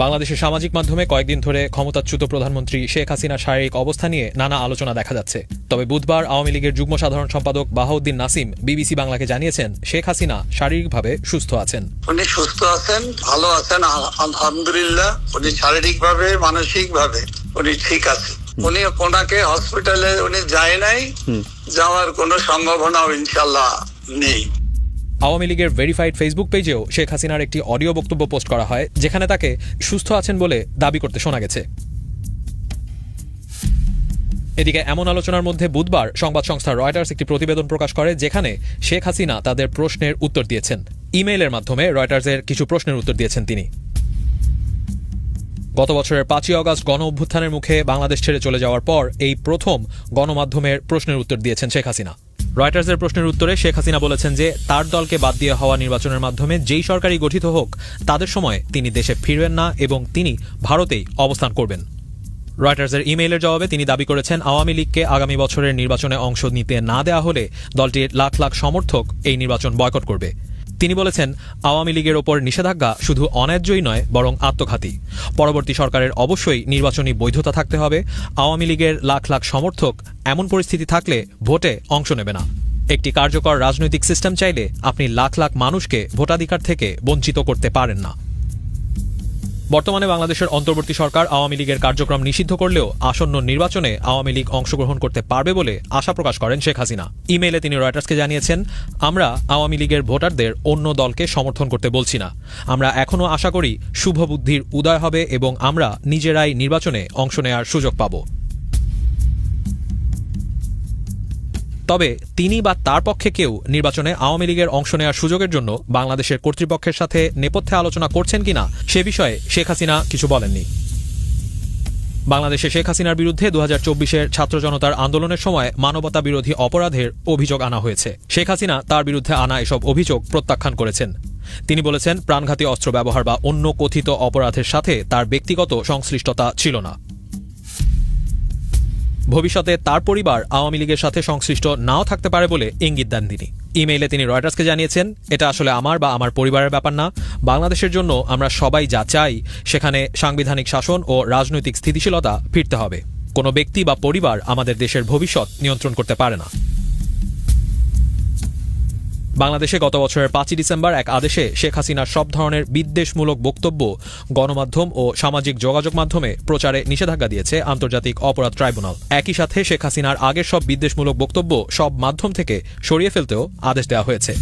বাংলাদেশের সামাজিক মাধ্যমে কয়েকদিন ধরে ক্ষমতাচ্যুত প্রধানমন্ত্রী শেখ হাসিনার শারীরিক অবস্থা নিয়ে নানা আলোচনা দেখা যাচ্ছে। তবে বুধবার আওয়ামী লীগের যুগ্ম সাধারণ সম্পাদক বাহাউদ্দিন নাসিম বিবিসি বাংলাকে জানিয়েছেন শেখ হাসিনা শারীরিকভাবে সুস্থ আছেন। উনি সুস্থ আছেন ভালো আছেন আল- আলহামদুলিল্লাহ। উনি শারীরিকভাবে মানসিকভাবে উনি ঠিক আছে উনি ওনাকে হসপিটালে উনি যায় নাই। যাওয়ার কোনো সম্ভাবনাও ইনশাল্লাহ নেই। আওয়ামী লীগের ভেরিফাইড ফেসবুক পেজেও শেখ হাসিনার একটি অডিও বক্তব্য পোস্ট করা হয়, যেখানে তাকে সুস্থ আছেন বলে দাবি করতে শোনা গেছে। এদিকে এমন আলোচনার মধ্যে বুধবার সংবাদ সংস্থা রয়টার্স একটি প্রতিবেদন প্রকাশ করে, যেখানে শেখ হাসিনা তাদের প্রশ্নের উত্তর দিয়েছেন। ইমেইলের মাধ্যমে রয়টার্সের কিছু প্রশ্নের উত্তর দিয়েছেন তিনি। গত বছরের পাঁচই অগস্ট গণ অভ্যুত্থানের মুখে বাংলাদেশ ছেড়ে চলে যাওয়ার পর এই প্রথম গণমাধ্যমের প্রশ্নের উত্তর দিয়েছেন শেখ হাসিনা। রয়টার্সের প্রশ্নের উত্তরে শেখ হাসিনা বলেছেন যে, তার দলকে বাদ দিয়ে হওয়া নির্বাচনের মাধ্যমে যেই সরকারই গঠিত হোক, তাদের সময় তিনি দেশে ফিরবেন না এবং তিনি ভারতেই অবস্থান করবেন। রয়টার্সের ইমেইলের জবাবে তিনি দাবি করেছেন, আওয়ামী লীগকে আগামী বছরের নির্বাচনে অংশ নিতে না দেওয়া হলে দলটির লাখ লাখ সমর্থক এই নির্বাচন বয়কট করবে। তিনি বলেছেন, আওয়ামী লীগের ওপর নিষেধাজ্ঞা শুধু অন্যায্যই নয়, বরং আত্মঘাতী। পরবর্তী সরকারের অবশ্যই নির্বাচনী বৈধতা থাকতে হবে। আওয়ামী লীগের লাখ লাখ সমর্থক এমন পরিস্থিতি থাকলে ভোটে অংশ নেবে না। একটি কার্যকর রাজনৈতিক সিস্টেম চাইলে আপনি লাখ লাখ মানুষকে ভোটাধিকার থেকে বঞ্চিত করতে পারেন না। বর্তমানে বাংলাদেশের অন্তর্বর্তী সরকার আওয়ামী লীগের কার্যক্রম নিষিদ্ধ করলেও আসন্ন নির্বাচনে আওয়ামী লীগ অংশগ্রহণ করতে পারবে বলে আশা প্রকাশ করেন শেখ হাসিনা। ইমেইলে তিনি রয়টার্সকে জানিয়েছেন, আমরা আওয়ামী লীগের ভোটারদের অন্য দলকে সমর্থন করতে বলছি না। আমরা এখনও আশা করি শুভ বুদ্ধির উদয় হবে এবং আমরা নিজেরাই নির্বাচনে অংশ নেওয়ার সুযোগ পাব। তবে তিনি বা তার পক্ষে কেউ নির্বাচনে আওয়ামী লীগের অংশ নেওয়ার সুযোগের জন্য বাংলাদেশের কর্তৃপক্ষের সাথে নেপথ্যে আলোচনা করছেন কিনা সে বিষয়ে শেখ হাসিনা কিছু বলেননি। বাংলাদেশে শেখ হাসিনার বিরুদ্ধে দু হাজার চব্বিশের ছাত্র জনতার আন্দোলনের সময় মানবতা বিরোধী অপরাধের অভিযোগ আনা হয়েছে। শেখ হাসিনা তার বিরুদ্ধে আনা এসব অভিযোগ প্রত্যাখ্যান করেছেন। তিনি বলেছেন, প্রাণঘাতী অস্ত্র ব্যবহার বা অন্য কথিত অপরাধের সাথে তার ব্যক্তিগত সংশ্লিষ্টতা ছিল না। ভবিষ্যতে তার পরিবার আওয়ামী লীগের সাথে সংশ্লিষ্ট নাও থাকতে পারে বলে ইঙ্গিত দেন তিনি। ইমেইলে তিনি রয়টার্সকে জানিয়েছেন, এটা আসলে আমার বা আমার পরিবারের ব্যাপার না। বাংলাদেশের জন্য আমরা সবাই যা চাই, সেখানে সাংবিধানিক শাসন ও রাজনৈতিক স্থিতিশীলতা ফিরতে হবে। কোনো ব্যক্তি বা পরিবার আমাদের দেশের ভবিষ্যৎ নিয়ন্ত্রণ করতে পারে না। বাংলাদেশে গত বছরের পাঁচই ডিসেম্বর এক আদেশে শেখ হাসিনার সব ধরনের বিদ্বেষমূলক বক্তব্য, গণমাধ্যম ও সামাজিক যোগাযোগ মাধ্যমে প্রচারে নিষেধাজ্ঞা দিয়েছে আন্তর্জাতিক অপরাধ ট্রাইব্যুনাল। একই সাথে শেখ হাসিনার আগের সব বিদ্বেষমূলক বক্তব্য সব মাধ্যম থেকে সরিয়ে ফেলতেও আদেশ দেওয়া হয়েছে।